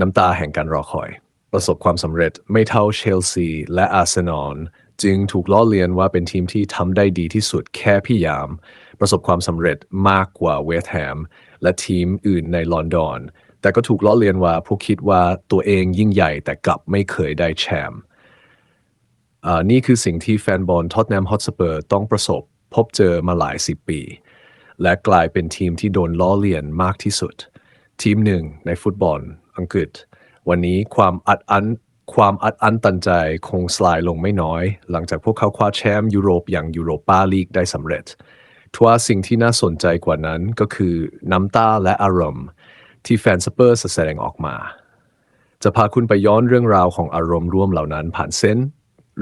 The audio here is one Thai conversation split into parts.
น้ำตาแห่งการรอคอย ประสบความสำเร็จไม่เท่าเชลซีและอาร์เซนอลจึงถูกล้อเลียนว่าเป็นทีมที่ทำได้ดีที่สุดแค่พยายาม ประสบความสำเร็จมากกว่าเวสต์แฮมและทีมอื่นในลอนดอน แต่ก็ถูกล้อเลียนว่าพวกคิดว่าตัวเองยิ่งใหญ่แต่กลับไม่เคยได้แชมป์นี่คือสิ่งที่แฟนบอลท็อตแนมฮอตสเปอร์ต้องประสบพบเจอมาหลายสิบปี และกลายเป็นทีมที่โดนล้อเลียนมากที่สุด ทีมหนึ่งในฟุตบอล อังกฤษ วันนี้ความอัดอั้นความอัดอั้นตันใจคงสลายลงไม่น้อย หลังจากพวกเขาคว้าแชมป์ยุโรปอย่างยูโรปาลีกได้สำเร็จทว่าสิ่งที่น่าสนใจกว่านั้นก็คือน้ำตาและอารมณ์ ที่แฟนสเปอร์แสดงออกมา จะพาคุณไปย้อนเรื่องราวของอารมณ์ร่วมเหล่านั้นผ่านเส้น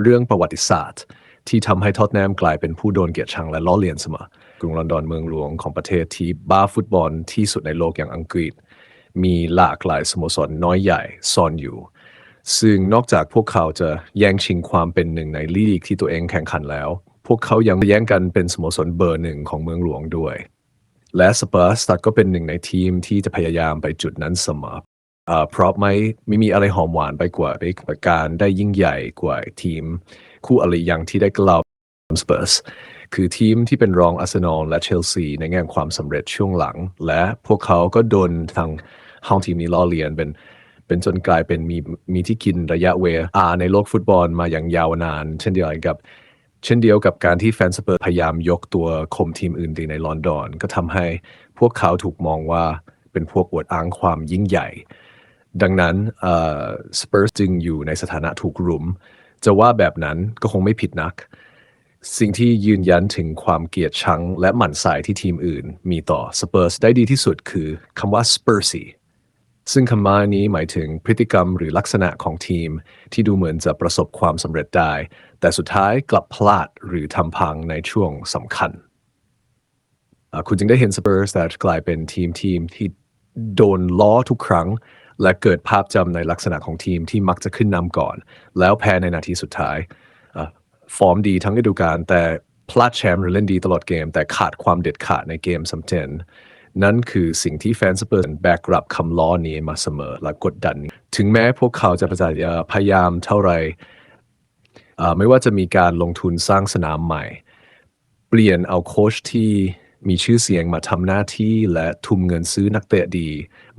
เรื่องประวัติศาสตร์ ที่ทำให้ท็อตแนมกลายเป็นผู้โดนเกลียดชังและล้อเลียนเสมอกรุงลอนดอนเมืองหลวงของประเทศที่บ้าฟุตบอลที่สุดในโลกอย่างอังกฤษ มีหลากหลายสโมสรน้อยใหญ่ซ่อนอยู่ ซึ่งนอกจากพวกเขาจะแย่งชิงความเป็นหนึ่งในลีกที่ตัวเองแข่งขันแล้ว พวกเขายังแย่งกันเป็นสโมสรเบอร์หนึ่งของเมืองหลวงด้วย และสเปอร์สตัดก็เป็นหนึ่งในทีมที่จะพยายามไปจุดนั้นเสมอเอ่อเพราะไม่ไม่มีอะไรหอมหวานไปกว่าไปการได้ยิ่งใหญ่กว่าทีม คู่อริย่างที่ได้กล่าวสเปอร์สคือทีมที่เป็นรองอาร์เซนอลและเชลซีในแง่ความสำเร็จช่วงหลัง และพวกเขาก็โดนทาง ห้องทีมนี้ล้อเลียนเป็นเป็นจนกลายเป็นมีมีที่กินระยะเวลาในโลกฟุตบอลมาอย่างยาวนาน เช่นเดียวกับ เช่นเดียวกับการที่แฟนสเปอร์พยายามยกตัวข่มทีมอื่นดีในลอนดอน ก็ทำให้พวกเขาถูกมองว่าเป็นพวกอวดอ้างความยิ่งใหญ่ ดังนั้นสเปอร์จึงอยู่ในสถานะถูกรุม จะว่าแบบนั้นก็คงไม่ผิดนัก สิ่งที่ยืนยันถึงความเกลียดชังและหมั่นไส้ที่ทีมอื่น มีต่อสเปอร์ได้ดีที่สุดคือคำว่า Spursy ซึ่งคำว่านี้หมายถึงพฤติกรรมหรือลักษณะของทีม ที่ดูเหมือนจะประสบความสำเร็จได้ แต่สุดท้ายกลับพลาดหรือทำพังในช่วงสำคัญ คุณจึงได้เห็นสเปอร์สแต่กลายเป็นทีมทีมที่โดนล้อทุกครั้ง และเกิดภาพจำในลักษณะของทีมที่มักจะขึ้นนำก่อน แล้วแพ้ในนาทีสุดท้าย ฟอร์มดีทั้งฤดูกาลแต่พลาดแชมป์หรือเล่นดีตลอดเกม แต่ขาดความเด็ดขาดในเกมสำคัญนั่ นั่นคือสิ่งที่แฟนสเปอร์แบกรับคำล้อนี้มาเสมอและกดดัน ถึงแม้พวกเขาจะพยายามเท่าไหร่ไม่ว่าจะมีการลงทุนสร้างสนามใหม่ เปลี่ยนเอาโค้ชที่มีชื่อเสียงมาทำหน้าที่และทุ่มเงินซื้อนักเตะดี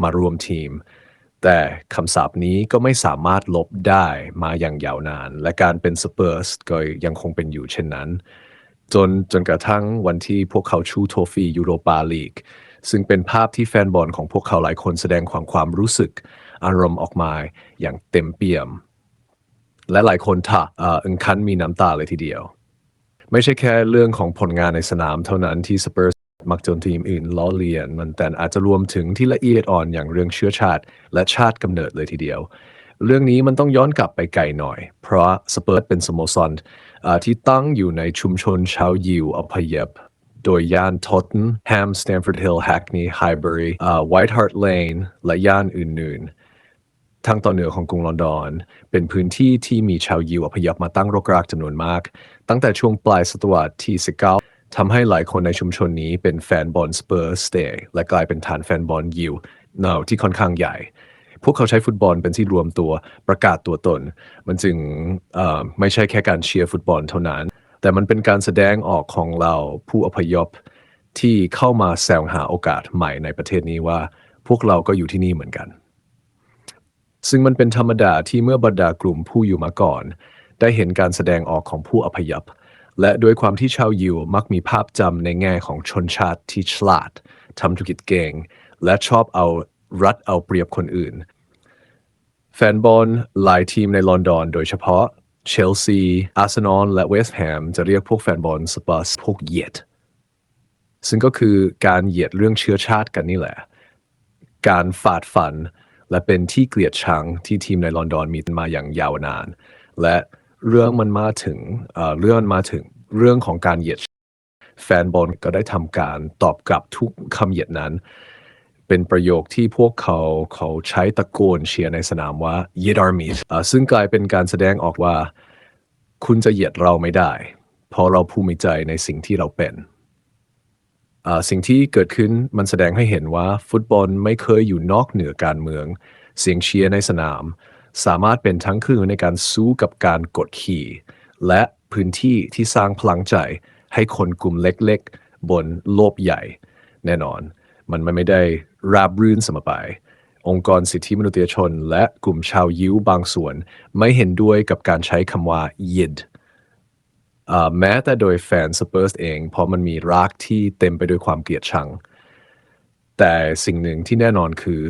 มารวมทีม แต่คำสาปนี้ก็ไม่สามารถลบได้มาอย่างยาวนาน และการเป็นสเปอร์สก็ยังคงเป็นอยู่เช่นนั้น จนจนกระทั่งวันที่พวกเขาชูโทฟี่ยูโรปาลีก ซึ่งเป็นภาพที่แฟนบอลของพวกเขาหลายคนแสดงความความรู้สึกอารมณ์ออกมาอย่างเต็มเปี่ยม และหลายคนท่าอึงคันมีน้ำตาเลยทีเดียว ไม่ใช่แค่เรื่องของผลงานในสนามเท่านั้นที่สเปอร์สมักจนทีมอื่นล้อเลียน มันแต่อาจจะรวมถึงที่ละเอียดอ่อนอย่างเรื่องเชื้อชาติ และชาติกำเนิดเลยทีเดียว เรื่องนี้มันต้องย้อนกลับไปไกลหน่อย เพราะสเปอร์สเป็นสโมสรที่ตั้งอยู่ในชุมชนชาวยิวอพยพ โดยย่านทอตนแฮมสแตนฟอร์ดฮิลล์แฮกนีย์ไฮเบอรีไวท์ฮาร์ทเลนและย่านอื่นๆ ทางตอนเหนือของกรุงลอนดอน เป็นพื้นที่ที่มีชาวยิวอพยพมาตั้งรกรากจำนวนมาก ตั้งแต่ช่วงปลายศตวรรษที่ 19ทำให้หลายคนในชุมชนนี้เป็นแฟนบอลสเปอร์สเตย์และกลายเป็นฐานแฟนบอลยิวเนาที่ค่อนข้างใหญ่ พวกเขาใช้ฟุตบอลเป็นที่รวมตัวประกาศตัวตน มันจึงไม่ใช่แค่การเชียร์ฟุตบอลเท่านั้น แต่มันเป็นการแสดงออกของเราผู้อพยพที่เข้ามาแสวหาโอกาสใหม่ในประเทศนี้ว่า พวกเราก็อยู่ที่นี่เหมือนกัน ซึ่งมันเป็นธรรมดาที่เมื่อบรรดากลุ่มผู้อยู่มาก่อน ได้เห็นการแสดงออกของผู้อพยพ และด้วยความที่ชาวยิวมักมีภาพจำในแง่ของชนชาติที่ฉลาดทำธุรกิจเก่ง และชอบเอารัดเอาเปรียบคนอื่น แฟนบอลหลายทีมในลอนดอน โดยเฉพาะ เชลซีอาร์เซนอลและเวสต์แฮมจะเรียกพวกแฟนบอลสเปอร์สพวกเหยียด ซึ่งก็คือการเหยียดเรื่องเชื้อชาติกันนี่แหละ การฝาดฝันและเป็นที่เกลียดชังที่ทีมในลอนดอนมีมาอย่างยาวนาน และเรื่องมันมาถึงเรื่องมาถึงเรื่องของการเหยียด แฟนบอลก็ได้ทำการตอบกลับทุกคำเหยียดนั้น เป็นประโยคที่พวกเขาเขาใช้ตะโกนเชียร์ในสนามว่า y e d Army อ่าซึ่งกลายเป็นการแสดงออกว่า คุณจะเหยียดเราไม่ได้ เพราะเราภูมิใจในสิ่งที่เราเป็นสิ่งที่เกิดขึ้นมันแสดงให้เห็นว่า ฟุตบอลไม่เคยอยู่นอกเหนือการเมือง เสียงเชียร์ในสนาม สามารถเป็นทั้งเครื่องมือในการสู้กับการกดขี่และพื้นที่ที่สร้างพลังใจให้คนกลุ่มเล็กๆ บนโลกใหญ่ แน่นอน มันไม่ได้ ราบรื่นเสมอไป องค์กรสิทธิมนุษยชน และกลุ่มชาวยิวบางส่วน ไม่เห็นด้วยกับการใช้คำว่า yid อ่าแม้แต่โดยแฟนสเปอร์สเอง เพราะมันมีรากที่เต็มไปด้วยความเกลียดชัง แต่สิ่งหนึ่งที่แน่นอนคือ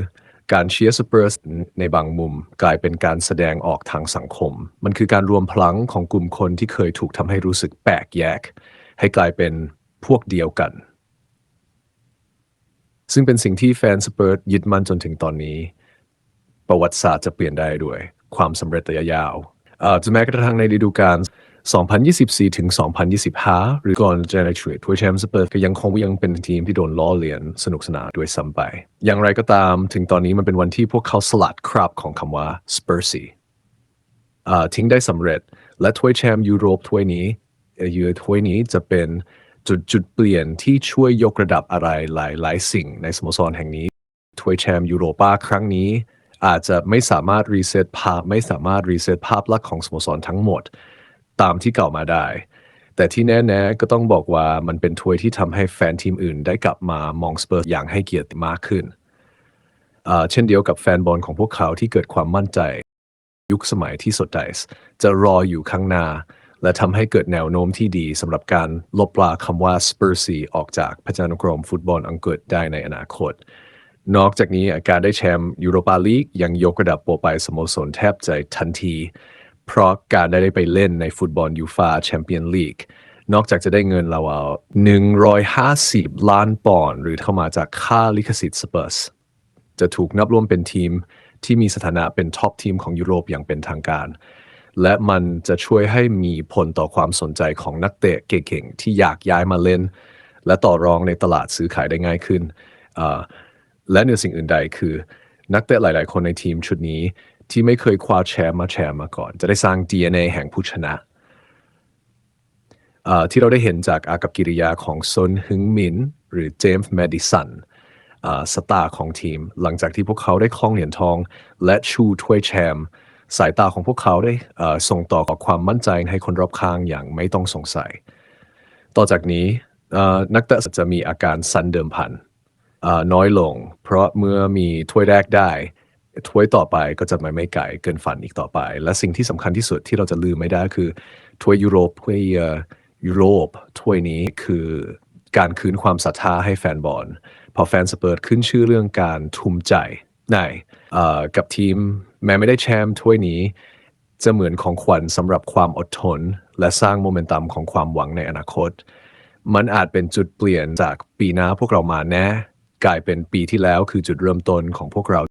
การเชียร์สเปอร์สในบางมุมกลายเป็นการแสดงออกทางสังคม มันคือการรวมพลังของกลุ่มคนที่เคยถูกทำให้รู้สึกแปลกแยก ให้กลายเป็นพวกเดียวกัน ซึ่งเป็นสิ่งที่แฟนสเปอร์ยึดมั่นจนถึงตอนนี้ ประวัติศาสตร์จะเปลี่ยนได้ด้วย ความสำเร็จระยะยาวจะแม้กระทั่งในฤดูกาล 2024 ถึง 2025 หรือก่อนเจเนทริทัวร์แชมป์สเปอร์ก็ยังคงยังเป็นทีมที่โดนล้อเลียนสนุกสนานด้วยซ้ำไป อย่างไรก็ตามถึงตอนนี้มันเป็นวันที่พวกเขาสลัดคราบของคำว่า Spursy อ่าทิ้งได้สำเร็จและถ้วยแชมป์ยุโรปถ้วยนี้เอ่อยูโรถ้วยนี้จะเป็น จุดจุดเปลี่ยนที่ช่วยยกระดับอะไรหลายหลายสิ่งในสโมสรแห่งนี้ถ้วยแชมป์ยูโรปาครั้งนี้ อาจจะไม่สามารถรีเซ็ตภาพไม่สามารถรีเซ็ตภาพลักษณ์ของสโมสรทั้งหมด ตามที่เก่ามาได้ แต่ที่แน่ๆก็ต้องบอกว่ามันเป็นถ้วยที่ทำให้แฟนทีมอื่น ได้กลับมามองสเปอร์อย่างให้เกียรติมากขึ้น เช่นเดียวกับแฟนบอลของพวกเขาที่เกิดความมั่นใจ ยุคสมัยที่สดไดส์จะรออยู่ข้างหน้า และทำให้เกิดแนวโน้มที่ดีสำหรับการลบลาคำว่า Spursy ออกจากพจานุกรมฟุตบอลอังกฤษได้ในอนาคต นอกจากนี้การได้แชมป์ยูโรปาลีกยังยกระดับโปรไปสโมสรแทบจะทันที เพราะการได้ไปเล่นในฟุตบอลยูฟาแชมเปียนลีกนอกจากจะได้เงินเราเอา150 ล้านปอนด์หรือเข้ามาจากค่าลิขสิทธิ์สเปอร์สจะถูกนับรวมเป็นทีมที่มีสถานะเป็นท็อปทีมของยุโรปอย่างเป็นทางการ และมันจะช่วยให้มีผลต่อความสนใจของนักเตะเก่งๆ ที่อยากย้ายมาเล่น และต่อรองในตลาดซื้อขายได้ง่ายขึ้น และเหนือสิ่งอื่นใดคือ นักเตะหลายๆ คนในทีมชุดนี้ ที่ไม่เคยคว้าแชมป์มาแชมป์มาก่อน จะได้สร้าง DNA แห่งผู้ชนะที่เราได้เห็นจากอากับกิริยาของซนฮึงมินหรือเจมส์แมดิสันสตาร์ของทีม หลังจากที่พวกเขาได้ครองเหรียญทอง และชูถ้วยแชมป์ สายตาของพวกเขาได้ส่งต่อความมั่นใจให้คนรอบข้างอย่างไม่ต้องสงสัย ต่อจากนี้นักเตะจะมีอาการสันเดิมพันน้อยลง เพราะเมื่อมีถ้วยแรกได้ถ้วยต่อไปก็จะไม่ไม่ไกลเกินฝันอีกต่อไป และสิ่งที่สำคัญที่สุดที่เราจะลืมไม่ได้คือถ้วยยุโรปถ้วยยุโรปถ้วยนี้คือการคืนความศรัทธาให้แฟนบอลพอแฟนสเปิร์ตขึ้นชื่อเรื่องการทุ่มใจ ในกับทีมแม้ไม่ได้แชมป์ถ้วยนี้ จะเหมือนของขวัญสำหรับความอดทน และสร้างโมเมนตัมของความหวังในอนาคต มันอาจเป็นจุดเปลี่ยนจากปีหน้าพวกเรามาแน่กลายเป็นปีที่แล้วคือจุดเริ่มต้นของพวกเรา